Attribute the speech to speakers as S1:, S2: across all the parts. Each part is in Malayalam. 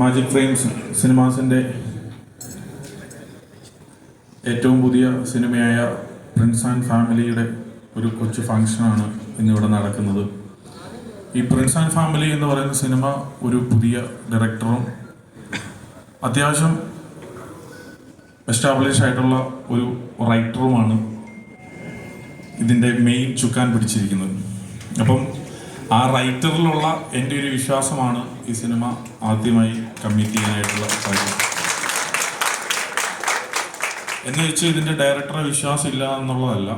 S1: മാജിക് ഫ്രെയിംസ് സിനിമാസിന്റെ ഏറ്റവും പുതിയ സിനിമയായ പ്രിൻസ് ആൻഡ് ഫാമിലിയുടെ ഒരു കൊച്ചു ഫങ്ഷനാണ് ഇന്നിവിടെ നടക്കുന്നത്. ഈ പ്രിൻസ് ആൻഡ് ഫാമിലി എന്ന് പറയുന്ന സിനിമ ഒരു പുതിയ ഡയറക്ടറും അത്യാവശ്യം എസ്റ്റാബ്ലിഷ് ആയിട്ടുള്ള ഒരു റൈറ്ററുമാണ് ഇതിന്റെ മെയിൻ ചുക്കാൻ പിടിച്ചിരിക്കുന്നത്. അപ്പം ആ റൈറ്ററിലുള്ള എന്റെ ഒരു വിശ്വാസമാണ് ഈ സിനിമ ആദ്യമായി കമ്മിറ്റ് ചെയ്യാനായിട്ടുള്ള കാര്യം എന്ന് വെച്ച് ഇതിന്റെ ഡയറക്ടറെ വിശ്വാസമില്ല എന്നുള്ളതല്ല.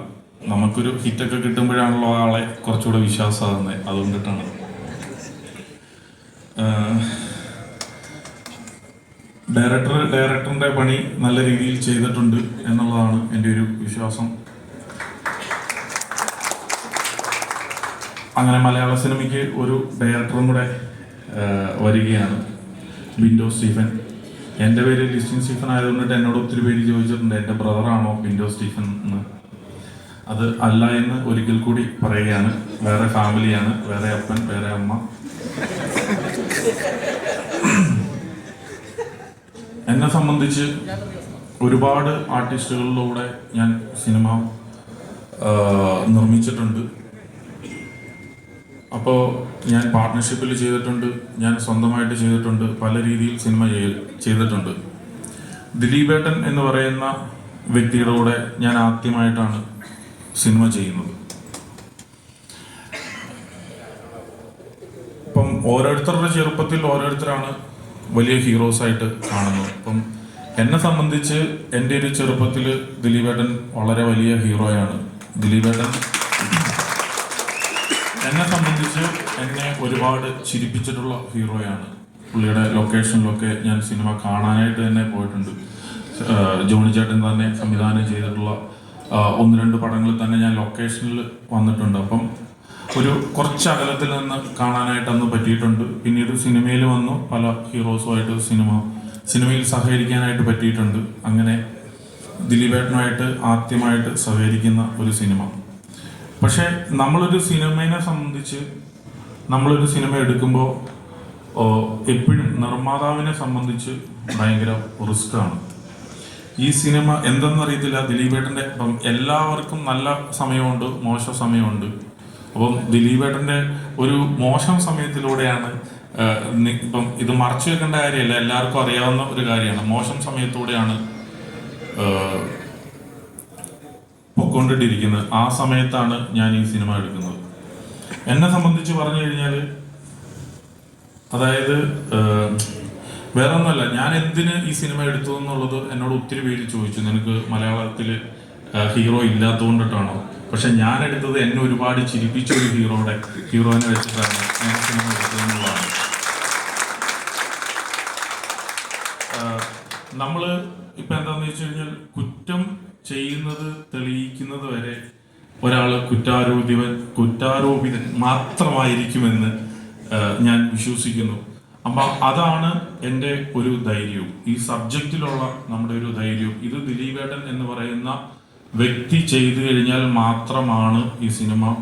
S1: നമുക്കൊരു ഹിറ്റൊക്കെ കിട്ടുമ്പോഴാണല്ലോ ആളെ കുറച്ചുകൂടെ വിശ്വാസമാകുന്നത്. അതുകൊണ്ടിട്ടാണ്. ഡയറക്ടർ ഡയറക്ടറിന്റെ പണി നല്ല രീതിയിൽ ചെയ്തിട്ടുണ്ട് എന്നുള്ളതാണ് എന്റെ ഒരു വിശ്വാസം. അങ്ങനെ മലയാള സിനിമയ്ക്ക് ഒരു ഡയറക്ടറും കൂടെ വരികയാണ്. ബിൻഡോ സ്റ്റീഫൻ. എന്റെ പേര് ലിസ്റ്റിൻ സ്റ്റീഫൻ ആയതുകൊണ്ട് എന്നോട് ഒത്തിരി പേര് ചോദിച്ചിട്ടുണ്ട് എന്റെ ബ്രദറാണോ ബിൻഡോ സ്റ്റീഫൻ എന്ന്. അത് അല്ല എന്ന് ഒരിക്കൽ കൂടി പറയുകയാണ്. വേറെ ഫാമിലിയാണ് വേറെ അപ്പൻ വേറെ അമ്മ. എന്നെ സംബന്ധിച്ച് ഒരുപാട് ആർട്ടിസ്റ്റുകളിലൂടെ ഞാൻ സിനിമ നിർമ്മിച്ചിട്ടുണ്ട്. അപ്പോൾ ഞാൻ പാർട്ട്ണർഷിപ്പിൽ ചെയ്തിട്ടുണ്ട് ഞാൻ സ്വന്തമായിട്ട് ചെയ്തിട്ടുണ്ട് പല രീതിയിൽ സിനിമ ചെയ്- ചെയ്തിട്ടുണ്ട്. ദിലീപേട്ടൻ എന്ന് പറയുന്ന വ്യക്തിയുടെ കൂടെ ഞാൻ ആദ്യമായിട്ടാണ് സിനിമ ചെയ്യുന്നത്. ഇപ്പം ഓരോരുത്തരുടെ ചെറുപ്പത്തിൽ ഓരോരുത്തരാണ് വലിയ ഹീറോസ് ആയിട്ട് കാണുന്നത്. ഇപ്പം എന്നെ സംബന്ധിച്ച് എന്റെ ഒരു ചെറുപ്പത്തിൽ ദിലീപേട്ടൻ വളരെ വലിയ ഹീറോയാണ് ദിലീപേട്ടൻ എന്നെ സംബന്ധിച്ച് എന്നെ ഒരുപാട് ചിരിപ്പിച്ചിട്ടുള്ള ഹീറോയാണ്. പുള്ളിയുടെ ലൊക്കേഷനിലൊക്കെ ഞാൻ സിനിമ കാണാനായിട്ട് തന്നെ പോയിട്ടുണ്ട്. ജോണി ചേട്ടൻ തന്നെ സംവിധാനം ചെയ്തിട്ടുള്ള ഒന്ന് രണ്ട് പടങ്ങളിൽ തന്നെ ഞാൻ ലൊക്കേഷനിൽ വന്നിട്ടുണ്ട്. അപ്പം ഒരു കുറച്ച് അകലത്തിൽ നിന്ന് കാണാനായിട്ട് അന്ന് പറ്റിയിട്ടുണ്ട്. പിന്നീട് സിനിമയിൽ വന്നു. പല ഹീറോസുമായിട്ട് സിനിമ സിനിമയിൽ സഹകരിക്കാനായിട്ട് പറ്റിയിട്ടുണ്ട്. അങ്ങനെ ദിലീപേട്ടനുമായിട്ട് ആദ്യമായിട്ട് സഹകരിക്കുന്ന ഒരു സിനിമ. പക്ഷേ നമ്മളൊരു സിനിമയെ സംബന്ധിച്ച് നമ്മളൊരു സിനിമ എടുക്കുമ്പോൾ എപ്പോഴും നിർമ്മാതാവിനെ സംബന്ധിച്ച് ഭയങ്കര റിസ്ക്കാണ്. ഈ സിനിമ എന്തെന്നറിയത്തില്ല. ദിലീപേട്ടന്റെ ഇപ്പം എല്ലാവർക്കും നല്ല സമയമുണ്ട് മോശം സമയമുണ്ട്. അപ്പം ദിലീപേട്ടന്റെ ഒരു മോശം സമയത്തിലൂടെയാണ് ഇപ്പം ഇത് മറച്ചു വെക്കേണ്ട കാര്യമല്ല. എല്ലാവർക്കും അറിയാവുന്ന ഒരു കാര്യമാണ്. മോശം സമയത്തൂടെയാണ് പൊക്കോണ്ടിട്ടിരിക്കുന്നത് ആ സമയത്താണ് ഞാൻ ഈ സിനിമ എടുക്കുന്നത്. എന്നെ സംബന്ധിച്ച് പറഞ്ഞു കഴിഞ്ഞാൽ അതായത് വേറെ ഒന്നുമല്ല ഞാൻ എന്തിന് ഈ സിനിമ എടുത്തു എന്നുള്ളത് എന്നോട് ഒത്തിരി പേര് ചോദിച്ചു. നിനക്ക് മലയാളത്തിൽ ഹീറോ ഇല്ലാത്തതുകൊണ്ടിട്ടാണോ? പക്ഷെ ഞാൻ എടുത്തത് എന്നെ ഒരുപാട് ചിരിപ്പിച്ച ഒരു ഹീറോയുടെ ഹീറോയിനെ വെച്ചിട്ടാണ് ഞാൻ സിനിമ എടുത്തത് എന്നുള്ളതാണ്. നമ്മൾ ഇപ്പം എന്താണെന്ന് വെച്ച് കഴിഞ്ഞാൽ കുറ്റം ചെയ്യുന്നത് തെളിയിക്കുന്നത് വരെ ഒരാൾ കുറ്റാരോപിതൻ കുറ്റാരോപിതൻ മാത്രമായിരിക്കുമെന്ന് ഞാൻ വിശ്വസിക്കുന്നു. അപ്പൊ അതാണ് എന്റെ ഒരു ധൈര്യവും. ഈ സബ്ജക്റ്റിലുള്ള നമ്മുടെ ഒരു ധൈര്യവും. ഇത് ദിലീപേട്ടൻ എന്ന് പറയുന്ന വ്യക്തി ചെയ്തു കഴിഞ്ഞാൽ മാത്രമാണ് ഈ സിനിമ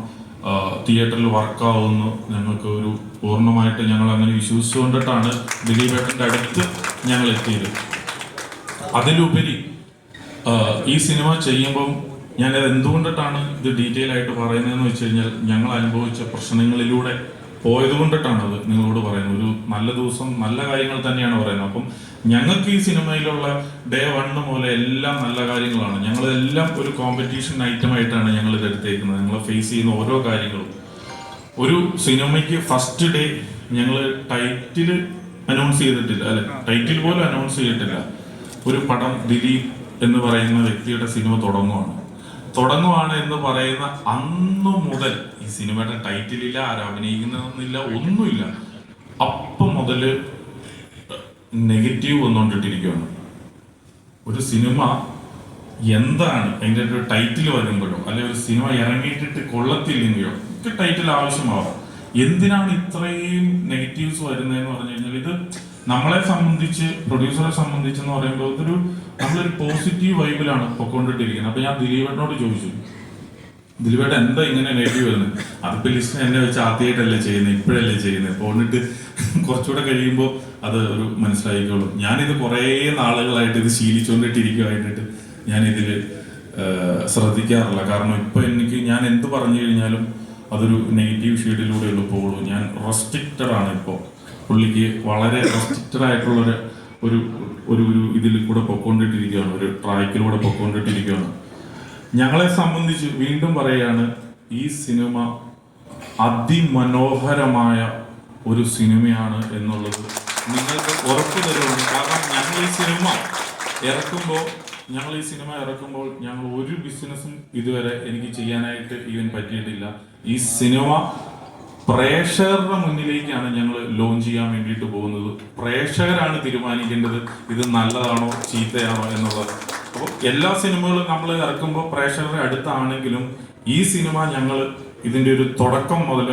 S1: തിയേറ്ററിൽ വർക്കാവുന്നു. ഞങ്ങൾക്ക് ഒരു പൂർണമായിട്ട് ഞങ്ങൾ അങ്ങനെ വിശ്വസിച്ചുകൊണ്ടിട്ടാണ് ദിലീപേട്ടന്റെ അടുത്ത് ഞങ്ങൾ എത്തിയത് അതിലുപരി ഈ സിനിമ ചെയ്യുമ്പം ഞാൻ എന്തുകൊണ്ടിട്ടാണ് ഇത് ഡീറ്റെയിൽ ആയിട്ട് പറയുന്നതെന്ന് വെച്ച് കഴിഞ്ഞാൽ ഞങ്ങൾ അനുഭവിച്ച പ്രശ്നങ്ങളിലൂടെ പോയത് കൊണ്ടിട്ടാണ് അത് നിങ്ങളോട് പറയുന്നത്. ഒരു നല്ല ദിവസം നല്ല കാര്യങ്ങൾ തന്നെയാണ് പറയുന്നത്. അപ്പം ഞങ്ങൾക്ക് ഈ സിനിമയിലുള്ള ഡേ വണ്ണ് പോലെ എല്ലാം നല്ല കാര്യങ്ങളാണ്. ഞങ്ങളെല്ലാം ഒരു കോമ്പറ്റീഷൻ ഐറ്റം ആയിട്ടാണ് ഞങ്ങൾ ഇത് എടുത്തേക്കുന്നത്. ഞങ്ങൾ ഫേസ് ചെയ്യുന്ന ഓരോ കാര്യങ്ങളും. ഒരു സിനിമയ്ക്ക് ഫസ്റ്റ് ഡേ ഞങ്ങൾ ടൈറ്റിൽ അനൗൺസ് ചെയ്തിട്ടില്ല. അല്ലെ ടൈറ്റിൽ പോലും അനൗൺസ് ചെയ്തിട്ടില്ല. ഒരു പടം ദിലീപ് എന്ന് പറയുന്ന വ്യക്തിയുടെ സിനിമ തുടങ്ങുവാണ്. തുടങ്ങുവാണ് എന്ന് പറയുന്ന അന്ന് മുതൽ ഈ സിനിമയുടെ ടൈറ്റിലില്ല ആരും അഭിനയിക്കുന്നതൊന്നുമില്ല ഒന്നുമില്ല. അപ്പം മുതൽ നെഗറ്റീവ് വന്നുകൊണ്ടിട്ടിരിക്കുകയാണ് ഒരു സിനിമ എന്താണ് അതിന്റെ ഒരു ടൈറ്റിൽ വരുമ്പോഴോ അല്ലെങ്കിൽ ഒരു സിനിമ ഇറങ്ങിയിട്ടിട്ട് കൊള്ളത്തില്ലെങ്കിലോ ഒക്കെ ടൈറ്റിൽ ആവശ്യമാവാം. എന്തിനാണ് ഇത്രയും നെഗറ്റീവ്സ് വരുന്നതെന്ന് പറഞ്ഞു കഴിഞ്ഞാൽ ഇത് നമ്മളെ സംബന്ധിച്ച് പ്രൊഡ്യൂസറെ സംബന്ധിച്ച് എന്ന് പറയുമ്പോൾ ഇതൊരു നമ്മളൊരു പോസിറ്റീവ് വൈബിലാണ് പൊക്കോണ്ടിട്ടിരിക്കുന്നത്. അപ്പൊ ഞാൻ ദിലീപേട്ടനോട് ചോദിച്ചു. ദിലീപേട്ട എന്താ ഇങ്ങനെ നെഗറ്റീവ് വരുന്നത് അതിപ്പോ ലിസ്റ്റ് എന്നെ വെച്ച് ആദ്യമായിട്ടല്ലേ ചെയ്യുന്നത് ഇപ്പോഴല്ലേ ചെയ്യുന്നത്? പോന്നിട്ട് കുറച്ചുകൂടെ കഴിയുമ്പോൾ അത് ഒരു മനസ്സിലായിക്കോളും. ഞാനിത് കുറേ നാളുകളായിട്ട് ഇത് ശീലിച്ചുകൊണ്ടിട്ടിരിക്കുവായിട്ട് ഞാൻ ഇതിൽ ശ്രദ്ധിക്കാറില്ല. കാരണം ഇപ്പൊ എനിക്ക് ഞാൻ എന്ത് പറഞ്ഞു കഴിഞ്ഞാലും അതൊരു നെഗറ്റീവ് ഷീഡിലൂടെ ഉള്ളു പോകുള്ളൂ ഞാൻ റെസ്ട്രിക്റ്റഡ് ആണ് ഇപ്പോൾ പുള്ളിക്ക് വളരെ റെസ്ട്രിക്റ്റഡ് ആയിട്ടുള്ള ഒരു ഒരു ഒരു ഒരു ഇതിൽ കൂടെ പൊക്കോണ്ടിട്ടിരിക്കുകയാണ്. ഒരു ട്രാക്കിലൂടെ പൊക്കോണ്ടിട്ടിരിക്കുകയാണ്. ഞങ്ങളെ സംബന്ധിച്ച് വീണ്ടും പറയുകയാണ് ഈ സിനിമ അതിമനോഹരമായ ഒരു സിനിമയാണ് എന്നുള്ളത് നിങ്ങൾക്ക് ഉറപ്പ് തരുന്നുണ്ട്. കാരണം ഞങ്ങൾ ഈ സിനിമ ഇറക്കുമ്പോൾ ഞങ്ങൾ ഈ സിനിമ ഇറക്കുമ്പോൾ ഞങ്ങൾ ഒരു ബിസിനസ്സും ഇതുവരെ എനിക്ക് ചെയ്യാനായിട്ട് ഈവൻ പറ്റിയിട്ടില്ല. ഈ സിനിമ പ്രേക്ഷകരുടെ മുന്നിലേക്കാണ് ഞങ്ങൾ ലോഞ്ച് ചെയ്യാൻ വേണ്ടിയിട്ട് പോകുന്നത്. പ്രേക്ഷകരാണ് തീരുമാനിക്കേണ്ടത് ഇത് നല്ലതാണോ ചീത്തയാണോ എന്നുള്ളത്. അപ്പോൾ എല്ലാ സിനിമകളും നമ്മൾ ഇറക്കുമ്പോൾ പ്രേക്ഷകരുടെ അടുത്താണെങ്കിലും ഈ സിനിമ ഞങ്ങൾ ഇതിന്റെ ഒരു തുടക്കം മുതൽ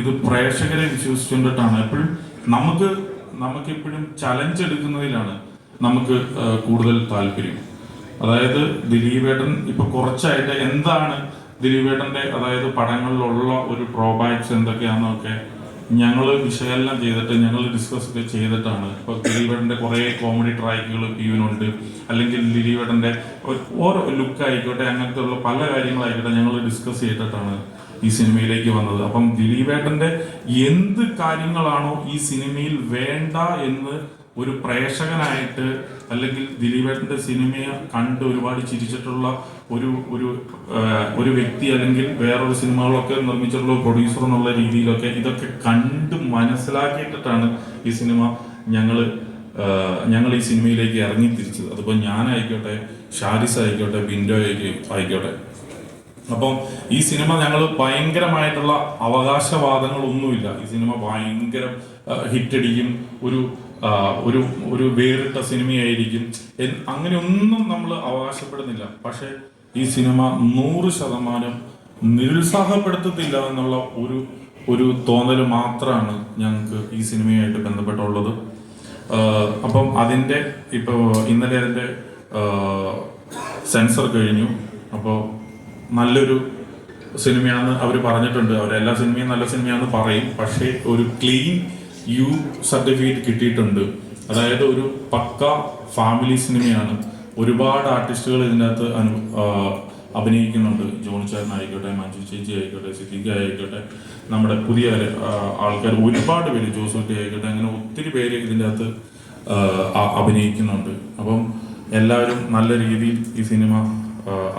S1: ഇത് പ്രേക്ഷകരെ വിശ്വസിച്ചുകൊണ്ടിട്ടാണ് എപ്പോഴും നമുക്ക് നമുക്കെപ്പോഴും ചലഞ്ച് എടുക്കുന്നതിലാണ് നമുക്ക് കൂടുതൽ താല്പര്യം. അതായത് ദിലീപേട്ടൻ ഇപ്പൊ കുറച്ചായിട്ട് എന്താണ് ദിലീപേട്ടന്റെ അതായത് പടങ്ങളിലുള്ള ഒരു ഡ്രോബാക്സ് എന്തൊക്കെയാണെന്നൊക്കെ ഞങ്ങൾ വിശകലനം ചെയ്തിട്ട് ഞങ്ങൾ ഡിസ്കസ് ഒക്കെ ചെയ്തിട്ടാണ്. ഇപ്പൊ ദിലീപേട്ടന്റെ കുറേ കോമഡി ട്രാക്കുകൾ പീവനുണ്ട് അല്ലെങ്കിൽ ദിലീപേട്ടന്റെ ഒരു- ഓരോ ലുക്ക് ആയിക്കോട്ടെ അങ്ങനത്തെ ഉള്ള പല കാര്യങ്ങളായിക്കോട്ടെ ഞങ്ങൾ ഡിസ്കസ് ചെയ്തിട്ടാണ് ഈ സിനിമയിലേക്ക് വന്നത്. അപ്പം ദിലീപേട്ടന്റെ എന്ത് കാര്യങ്ങളാണോ ഈ സിനിമയിൽ വേണ്ട എന്ന് ഒരു പ്രേക്ഷകനായിട്ട് അല്ലെങ്കിൽ ദിലീപേട്ടന്റെ സിനിമയെ കണ്ട് ഒരുപാട് ചിരിച്ചിട്ടുള്ള ഒരു ഒരു ഒരു വ്യക്തി അല്ലെങ്കിൽ വേറൊരു സിനിമകളൊക്കെ നിർമ്മിച്ചിട്ടുള്ള പ്രൊഡ്യൂസർ എന്നുള്ള രീതിയിലൊക്കെ ഇതൊക്കെ കണ്ട് മനസ്സിലാക്കിയിട്ടാണ് ഈ സിനിമ ഞങ്ങൾ ഞങ്ങൾ ഈ സിനിമയിലേക്ക് ഇറങ്ങി തിരിച്ചത് അതിപ്പോൾ ഞാനായിക്കോട്ടെ ഷാരിസ് ആയിക്കോട്ടെ ബിൻഡോ ആയിക്കോട്ടെ. അപ്പം ഈ സിനിമ ഞങ്ങൾ ഭയങ്കരമായിട്ടുള്ള അവകാശവാദങ്ങളൊന്നുമില്ല. ഈ സിനിമ ഭയങ്കര ഹിറ്റടിക്കും. ഒരു ഒരു ഒരു വേറിട്ട സിനിമയായിരിക്കും. അങ്ങനെ അങ്ങനെയൊന്നും നമ്മൾ അവകാശപ്പെടുന്നില്ല. പക്ഷെ ഈ സിനിമ നൂറ് ശതമാനം നിരുത്സാഹപ്പെടുത്തത്തില്ല എന്നുള്ള ഒരു ഒരു തോന്നൽ മാത്രമാണ് ഞങ്ങൾക്ക് ഈ സിനിമയായിട്ട് ബന്ധപ്പെട്ടുള്ളത്. അപ്പം അതിന്റെ ഇപ്പോൾ ഇന്നലെ അതിന്റെ സെൻസർ കഴിഞ്ഞു. അപ്പോൾ നല്ലൊരു സിനിമയാണെന്ന് അവർ പറഞ്ഞിട്ടുണ്ട്. അവരെല്ലാ സിനിമയും നല്ല സിനിമയാണെന്ന് പറയും. പക്ഷേ ഒരു ക്ലീൻ യു സർട്ടിഫിക്കറ്റ് കിട്ടിയിട്ടുണ്ട്. അതായത് ഒരു പക്ക ഫാമിലി സിനിമയാണ് ഒരുപാട് ആർട്ടിസ്റ്റുകൾ ഇതിനകത്ത് അനു അഭിനയിക്കുന്നുണ്ട്. ജോണി ചേട്ടൻ ആയിക്കോട്ടെ മഞ്ജു ചേച്ചി ആയിക്കോട്ടെ സിദ്ദിഖ ആയിക്കോട്ടെ നമ്മുടെ പുതിയ ആൾക്കാർ ഒരുപാട് പേര് ജോസൂട്ടി ആയിക്കോട്ടെ അങ്ങനെ ഒത്തിരി പേര് ഇതിന്റെ അകത്ത് അഭിനയിക്കുന്നുണ്ട്. അപ്പം എല്ലാവരും നല്ല രീതിയിൽ ഈ സിനിമ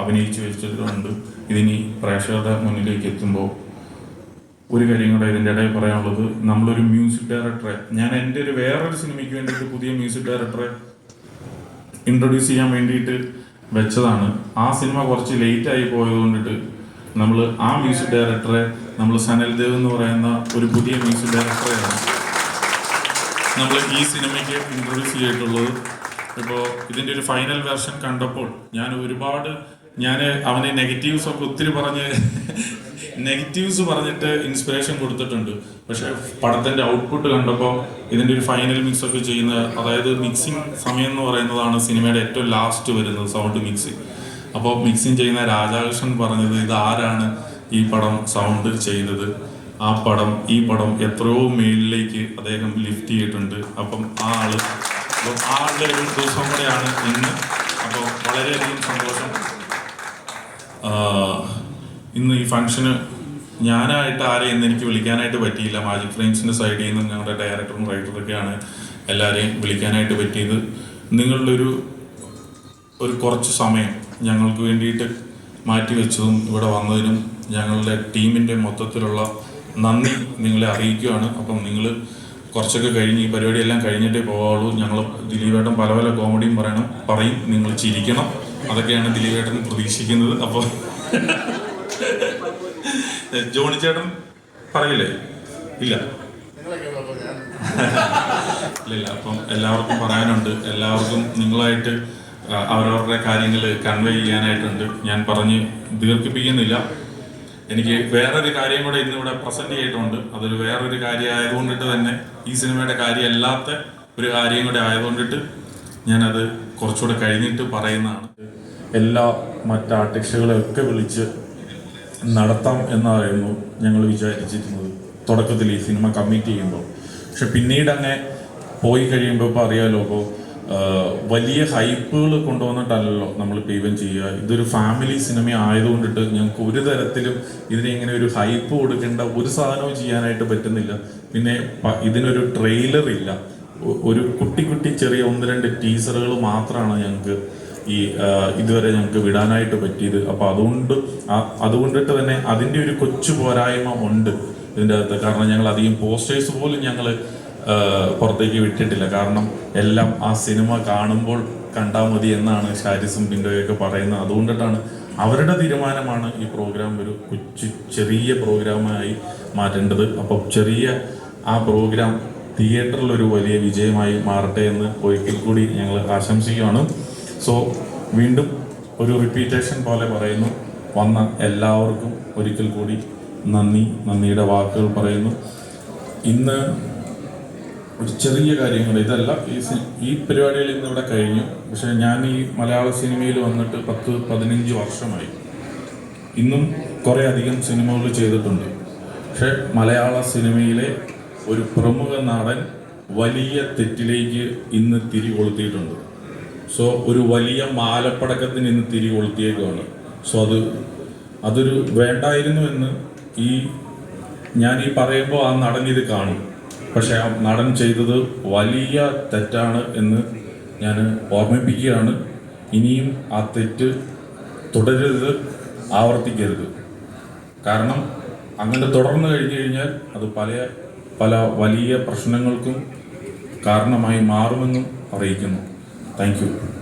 S1: അഭിനയിച്ചു വെച്ചിട്ടുണ്ട്. ഇതിനി പ്രേക്ഷകരുടെ മുന്നിലേക്ക് എത്തുമ്പോൾ ഒരു കാര്യം കൂടെ ഇതിന്റെ ഇടയിൽ പറയാനുള്ളത്. നമ്മളൊരു മ്യൂസിക് ഡയറക്ടറെ ഞാൻ എന്റെ ഒരു വേറൊരു സിനിമയ്ക്ക് വേണ്ടിയിട്ട് പുതിയ മ്യൂസിക് ഡയറക്ടറെ ഇൻട്രൊഡ്യൂസ് ചെയ്യാൻ വേണ്ടിയിട്ട് വെച്ചതാണ്. ആ സിനിമ കുറച്ച് ലേറ്റ് ആയി പോയത് കൊണ്ടിട്ട് നമ്മൾ ആ മ്യൂസിക് ഡയറക്ടറെ നമ്മൾ സനൽ ദേവ് എന്ന് പറയുന്ന ഒരു പുതിയ മ്യൂസിക് ഡയറക്ടറെയാണ് നമ്മൾ ഈ സിനിമയ്ക്ക് ഇൻട്രൊഡ്യൂസ് ചെയ്തിട്ടുള്ളത്. ഇപ്പോൾ ഇതിന്റെ ഒരു ഫൈനൽ വേർഷൻ കണ്ടപ്പോൾ ഞാൻ ഒരുപാട് ഞാൻ അവനെ നെഗറ്റീവ്സ് ഒക്കെ ഒത്തിരി പറഞ്ഞ് നെഗറ്റീവ്സ് പറഞ്ഞിട്ട് ഇൻസ്പിറേഷൻ കൊടുത്തിട്ടുണ്ട്. പക്ഷെ പടത്തിന്റെ ഔട്ട്പുട്ട് കണ്ടപ്പോൾ ഇതിന്റെ ഒരു ഫൈനൽ മിക്സ് ഒക്കെ ചെയ്യുന്ന അതായത് മിക്സിംഗ് സമയം എന്ന് പറയുന്നതാണ് സിനിമയുടെ ഏറ്റവും ലാസ്റ്റ് വരുന്നത് സൗണ്ട് മിക്സിംഗ് അപ്പോൾ മിക്സിംഗ് ചെയ്യുന്ന രാധാകൃഷ്ണൻ പറഞ്ഞത് ഇത് ആരാണ് ഈ പടം സൗണ്ട് ചെയ്തത്? ആ പടം ഈ പടം എത്രയോ മേളിലേക്ക് അദ്ദേഹം ലിഫ്റ്റ് ചെയ്തിട്ടുണ്ട്. അപ്പം ആ ആൾ അപ്പം ആ ആളുടെ ഒരു ദിവസം കൂടെയാണ് ഇന്ന്. അപ്പോൾ വളരെയധികം സന്തോഷം. ഇന്ന് ഈ ഫംഗ്ഷന് ഞാനായിട്ട് ആരെയും ഇന്ന് എനിക്ക് വിളിക്കാനായിട്ട് പറ്റിയില്ല. മാജിക് ഫ്രെയിംസിന്റെ സൈഡിൽ നിന്നും ഞങ്ങളുടെ ഡയറക്ടറും റൈറ്ററൊക്കെയാണ് എല്ലാവരെയും വിളിക്കാനായിട്ട് പറ്റിയത്. നിങ്ങളുടെ ഒരു ഒരു കുറച്ച് സമയം ഞങ്ങൾക്ക് വേണ്ടിയിട്ട് മാറ്റിവെച്ചതും ഇവിടെ വന്നതിനും ഞങ്ങളുടെ ടീമിന്റെ മൊത്തത്തിലുള്ള നന്ദി നിങ്ങളെ അറിയിക്കുകയാണ്. അപ്പം നിങ്ങൾ കുറച്ചൊക്കെ കഴിഞ്ഞ് ഈ പരിപാടിയെല്ലാം കഴിഞ്ഞിട്ടേ പോകാവുള്ളൂ ഞങ്ങൾ ദിലീപേട്ടൻ പല പല കോമഡിയും പറയണം പറയും നിങ്ങൾ ചിരിക്കണം. അതൊക്കെയാണ് ദിലീപേട്ടൻ പ്രതീക്ഷിക്കുന്നത്. അപ്പോൾ ജോണി ചേട്ടൻ പറയില്ലേ ഇല്ല. ഇല്ല അപ്പം എല്ലാവർക്കും പറയാനുണ്ട്. എല്ലാവർക്കും നിങ്ങളായിട്ട് അവരവരുടെ കാര്യങ്ങൾ കൺവേ ചെയ്യാനായിട്ടുണ്ട്. ഞാൻ പറഞ്ഞ് ദീർഘിപ്പിക്കുന്നില്ല. എനിക്ക് വേറൊരു കാര്യം കൂടെ ഇന്ന് ഇവിടെ പ്രസന്റ് ചെയ്തിട്ടുണ്ട്. അതൊരു വേറൊരു കാര്യം ആയതുകൊണ്ടിട്ട് തന്നെ ഈ സിനിമയുടെ കാര്യമല്ലാത്ത ഒരു കാര്യം കൂടെ ആയതുകൊണ്ടിട്ട് ഞാനത് കുറച്ചുകൂടെ കഴിഞ്ഞിട്ട് പറയുന്നതാണ്. എല്ലാ മറ്റ് ആർട്ടിസ്റ്റുകളെയൊക്കെ വിളിച്ച് നടത്താം എന്നായിരുന്നു ഞങ്ങൾ വിചാരിച്ചിരുന്നത്. തുടക്കത്തിൽ ഈ സിനിമ കമ്മിറ്റ് ചെയ്യുമ്പോൾ. പക്ഷെ പിന്നീട് അങ്ങനെ പോയി കഴിയുമ്പോൾ ഇപ്പോൾ അറിയാമല്ലോ ഇപ്പോൾ വലിയ ഹൈപ്പുകൾ കൊണ്ടുവന്നിട്ടല്ലല്ലോ നമ്മളിപ്പോൾ ഈവൻ ചെയ്യുക. ഇതൊരു ഫാമിലി സിനിമ ആയതുകൊണ്ടിട്ട് ഞങ്ങൾക്ക് ഒരു തരത്തിലും ഇതിനെ ഇങ്ങനെ ഒരു ഹൈപ്പ് കൊടുക്കേണ്ട ഒരു സാധനവും ചെയ്യാനായിട്ട് പറ്റുന്നില്ല. പിന്നെ ഇതിനൊരു ട്രെയിലർ ഇല്ല. ഒരു കുട്ടി കുട്ടി ചെറിയ ഒന്ന് രണ്ട് ടീസറുകൾ മാത്രമാണ് ഞങ്ങൾക്ക് ഈ ഇതുവരെ ഞങ്ങൾക്ക് വിടാനായിട്ട് പറ്റിയത്. അപ്പോൾ അതുകൊണ്ട് അതുകൊണ്ടിട്ട് തന്നെ അതിന്റെ ഒരു കൊച്ചു പോരായ്മ ഉണ്ട് ഇതിന്റെ അകത്ത്. കാരണം ഞങ്ങൾ അധികം പോസ്റ്റേഴ്സ് പോലും ഞങ്ങൾ പുറത്തേക്ക് വിട്ടിട്ടില്ല. കാരണം എല്ലാം ആ സിനിമ കാണുമ്പോൾ കണ്ടാൽ മതി എന്നാണ് ഷാരിസും പിൻഡോയൊക്കെ പറയുന്നത്. അതുകൊണ്ടിട്ടാണ് അവരുടെ തീരുമാനമാണ് ഈ പ്രോഗ്രാം ഒരു കൊച്ചു ചെറിയ പ്രോഗ്രാമായി മാറ്റേണ്ടത്. അപ്പോൾ ചെറിയ ആ പ്രോഗ്രാം തിയേറ്ററിൽ ഒരു വലിയ വിജയമായി മാറട്ടെ എന്ന് ഒരിക്കൽ കൂടി ഞങ്ങൾ ആശംസിക്കുകയാണ്. സോ വീണ്ടും ഒരു റിപ്പീറ്റേഷൻ പോലെ പറയുന്നു. വന്ന എല്ലാവർക്കും ഒരിക്കൽ കൂടി നന്ദി നന്ദിയുടെ വാക്കുകൾ പറയുന്നു. ഇന്ന് ഒരു ചെറിയ കാര്യങ്ങൾ ഇതല്ല. ഈ ഈ പരിപാടികൾ ഇന്ന് ഇവിടെ കഴിഞ്ഞു. പക്ഷേ ഞാൻ ഈ മലയാള സിനിമയിൽ വന്നിട്ട് പത്ത് പതിനഞ്ച് വർഷമായി. ഇന്നും കുറേ അധികം സിനിമകൾ ചെയ്തിട്ടുണ്ട്. പക്ഷെ മലയാള സിനിമയിലെ ഒരു പ്രമുഖ നടൻ വലിയ തെറ്റിലേക്ക് ഇന്ന് തിരി കൊളുത്തിയിട്ടുണ്ട് സോ ഒരു വലിയ മാലപ്പടക്കത്തിന് ഇന്ന് തിരി കൊളുത്തിയേക്കുവാണ് സോ അത് അതൊരു വേണ്ടായിരുന്നു എന്ന് ഈ ഞാൻ ഈ പറയുമ്പോൾ ആ നടൻ ഇത് കാണും. പക്ഷെ ആ നടൻ ചെയ്തത് വലിയ തെറ്റാണ് എന്ന് ഞാൻ ഓർമ്മിപ്പിക്കുകയാണ്. ഇനിയും ആ തെറ്റ് തുടരരുത് ആവർത്തിക്കരുത്. കാരണം അങ്ങനെ തുടർന്ന് കഴിഞ്ഞു കഴിഞ്ഞാൽ അത് പല പല വലിയ പ്രശ്നങ്ങൾക്കും കാരണമായി മാറുമെന്നും അറിയിക്കുന്നു. താങ്ക്